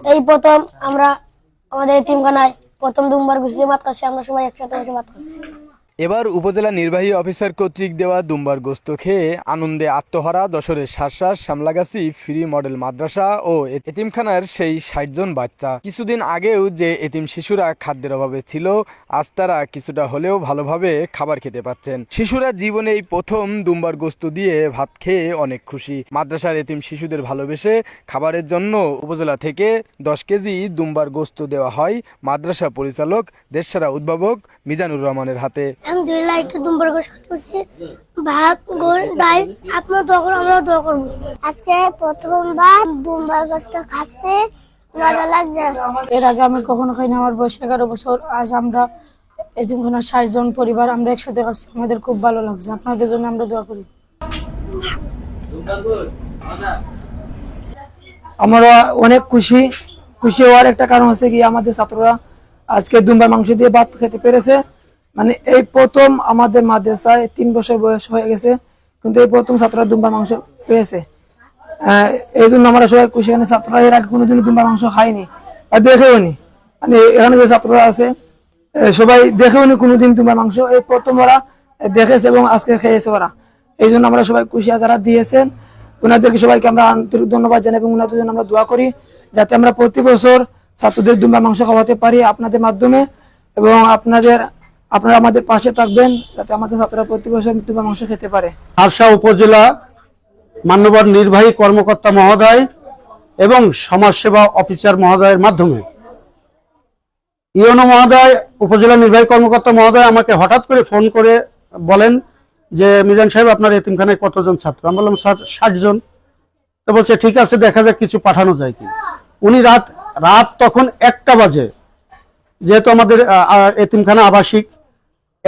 এই প্রথম আমরা আমাদের এতিমখানায় প্রথম দুমবার ঘুষিয়ে মাত খাচ্ছি, আমরা সবাই একসাথে বসে ভাত খাচ্ছি। এবার উপজেলা নির্বাহী অফিসার কর্তৃক দেওয়া দুম্বার গোস্ত খেয়ে আনন্দে আত্মহারা দশরের শ্বাস সামলাগাছি ফ্রি মডেল মাদ্রাসা ও এতিমখানার সেই ষাট জন বাচ্চা। কিছুদিন আগেও যে এতিম শিশুরা খাদ্যের অভাবে ছিল, আজ তারা কিছুটা হলেও ভালোভাবে খাবার খেতে পাচ্ছেন। শিশুরা জীবনে এই প্রথম দুম্বার গোস্ত দিয়ে ভাত খেয়ে অনেক খুশি। মাদ্রাসার এতিম শিশুদের ভালোবেসে খাবারের জন্য উপজেলা থেকে দশ কেজি দুম্বার গোস্ত দেওয়া হয় মাদ্রাসা পরিচালক, দেশসারা উদ্ভাবক মিজানুর রহমানের হাতে। আলহামদুলিল্লাহ একটু দুমবার পারছি ভাত গোল ডাল আপনার দোয়া করুন আমরাও দোয়া করব। আজকে প্রথমবার দুমবার গোস্ত খাচ্ছে মজা লাগছে। এর আগে আমি কখনো খাইনি আমার বয়স এগারো বছর আজ আমরা এতিমখানার ষাট জন পরিবার আমরা একসাথে খাচ্ছি আমাদের খুব ভালো লাগছে আপনাদের জন্য আমরা দোয়া করি। আমরা অনেক খুশি খুশি হওয়ার একটা কারণ হচ্ছে কি আমাদের ছাত্ররা আজকে দুম্বার মাংস দিয়ে ভাত খেতে পেরেছে। মানে এই প্রথম আমাদের মাদ্রাসায় তিন বছর বয়স হয়ে গেছে, কিন্তু এই প্রথম ছাত্ররা দুম্বা মাংস পেয়েছে। এই জন্য আমরা সবাই এখানে ছাত্ররা এর আগে কোনোদিন দুম্বার মাংস খায়নি আর দেখেও নি মানে এখানে যে ছাত্ররা আছে সবাই দেখেও নি কোনোদিন দুম্বার মাংস। এই প্রথম ওরা দেখেছে এবং আজকে খেয়েছে ওরা। এই জন্য আমরা সবাই আর যারা দিয়েছেন। ওনাদেরকে সবাইকে আমরা আন্তরিক ধন্যবাদ জানাই এবং ওনাদের জন্য আমরা দোয়া করি, যাতে আমরা প্রতি বছর ছাত্রদের দুম্বা মাংস খাওয়াতে পারি আপনাদের মাধ্যমে এবং আপনাদের আপনারা আমাদের পাশে থাকবেন যাতে আমাদের ছাত্ররা প্রতি বছর দুম্বা মাংস খেতে পারে। হারসা উপজেলা মান্যবর নির্বাহী কর্মকর্তা মহোদয় এবং সমাজসেবা অফিসার মহোদয়ের মাধ্যমে। ইউনো মহোদয়, উপজেলা নির্বাহী কর্মকর্তা মহোদয় আমাকে হঠাৎ করে ফোন করে বলেন যে, মিজান সাহেব, আপনার এতিমখানায় কতজন ছাত্র? আমি বললাম, স্যার ষাট জন তো বলছে, ঠিক আছে, দেখা যাক, কিছু পাঠানো যায় কি? উনি রাত রাত তখন একটা বাজে। যেহেতু আমাদের এতিমখানা আবাসিক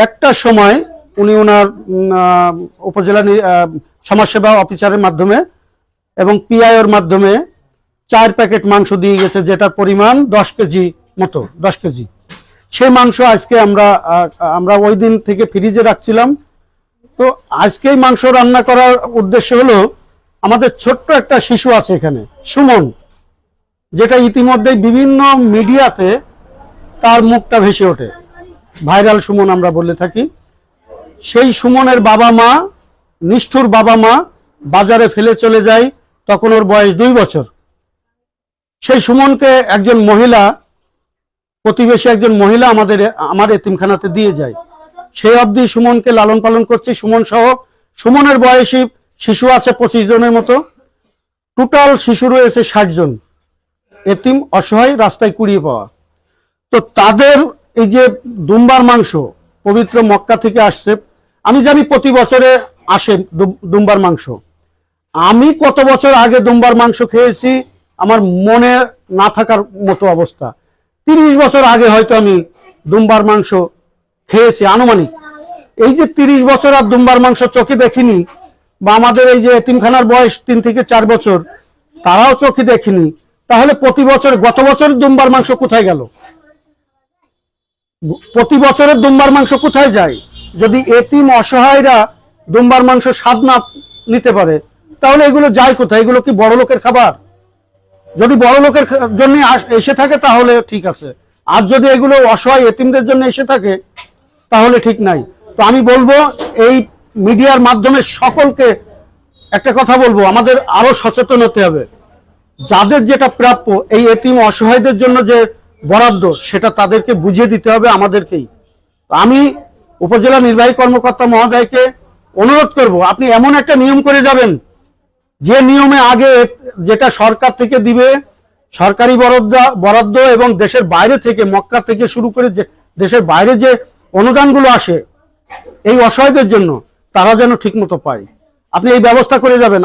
একটা সময় উনি ওনার উপজেলা সমাজসেবা অফিসারের মাধ্যমে এবং পিআইওর মাধ্যমে চার প্যাকেট মাংস দিয়ে গেছে, যেটার পরিমাণ দশ কেজি মতো, দশ কেজি। সে মাংস আজকে আমরা আমরা ওই দিন থেকে ফ্রিজে রাখছিলাম। তো আজকেই মাংস রান্না করার উদ্দেশ্য হলো, আমাদের ছোট্ট একটা শিশু আছে এখানে, সুমন, যেটা ইতিমধ্যেই বিভিন্ন মিডিয়াতে তার মুখটা ভেসে ওঠে। ভাইরাল সুমন আমরা বলে থাকি। সেই সুমনের বাবা মা, নিষ্ঠুর বাবা মা বাজারে ফেলে চলে যায়, তখন ওর বয়স দুই বছর। সেই সুমনকে একজন মহিলা, প্রতিবেশী একজন মহিলা আমাদের, আমার এতিমখানাতে দিয়ে যায়। সেই অবধি সুমনকে লালন পালন করছে সুমন সহ। সুমনের বয়সী শিশু আছে পঁচিশ জনের মতো। টোটাল শিশু রয়েছে ষাট জন। এতিম অসহায়, রাস্তায় কুড়িয়ে পাওয়া। তো তাদের এই যে দুম্বার মাংস পবিত্র মক্কা থেকে আসছে, আমি জানি প্রতি বছরে আসে দুম্বার মাংস। আমি কত বছর আগে দুম্বার মাংস খেয়েছি, আমার মনে না থাকার মতো অবস্থা। তিরিশ বছর আগে হয়তো আমি দুম্বার মাংস খেয়েছি, আনুমানিক। এই যে তিরিশ বছর আর দুম্বার মাংস চোখে দেখিনি, বা আমাদের এই যে এতিমখানার বয়স তিন থেকে চার বছর, তারাও চোখে দেখিনি, তাহলে প্রতি বছর, গত বছর দুম্বার মাংস কোথায় গেল? প্রতি বছরের দুম্বার মাংস কোথায় যায়? যদি এতিম অসহায়রা দুম্বার মাংস স্বাদ না নিতে পারে, তাহলে এগুলো যায় কোথায়? এগুলো কি বড় লোকের খাবার? যদি বড় লোকের জন্য এসে থাকে, তাহলে ঠিক আছে। আর যদি এগুলো অসহায় এতিমদের জন্য এসে থাকে, তাহলে ঠিক নাই। তো আমি বলব, এই মিডিয়ার মাধ্যমে সকলকে একটা কথা বলব, আমাদের আরও সচেতন হতে হবে। যাদের যেটা প্রাপ্য, এই এতিম অসহায়দের জন্য যে বরাদ্দ, সেটা তাদেরকে বুঝিয়ে দিতে হবে আমাদেরকেই। আমি উপজেলা নির্বাহী কর্মকর্তা মহোদয়কে অনুরোধ করব, আপনি এমন একটা নিয়ম করে যাবেন, যে নিয়মে আগে যেটা সরকার থেকে দিবে, সরকারি বরাদ্দ বরাদ্দ এবং দেশের বাইরে থেকে, মক্কা থেকে শুরু করে যে, দেশের বাইরে যে অনুদানগুলো আসে, এই অসহায়দের জন্য তারা যেন ঠিকমতো পায়। আপনি এই ব্যবস্থা করে যাবেন।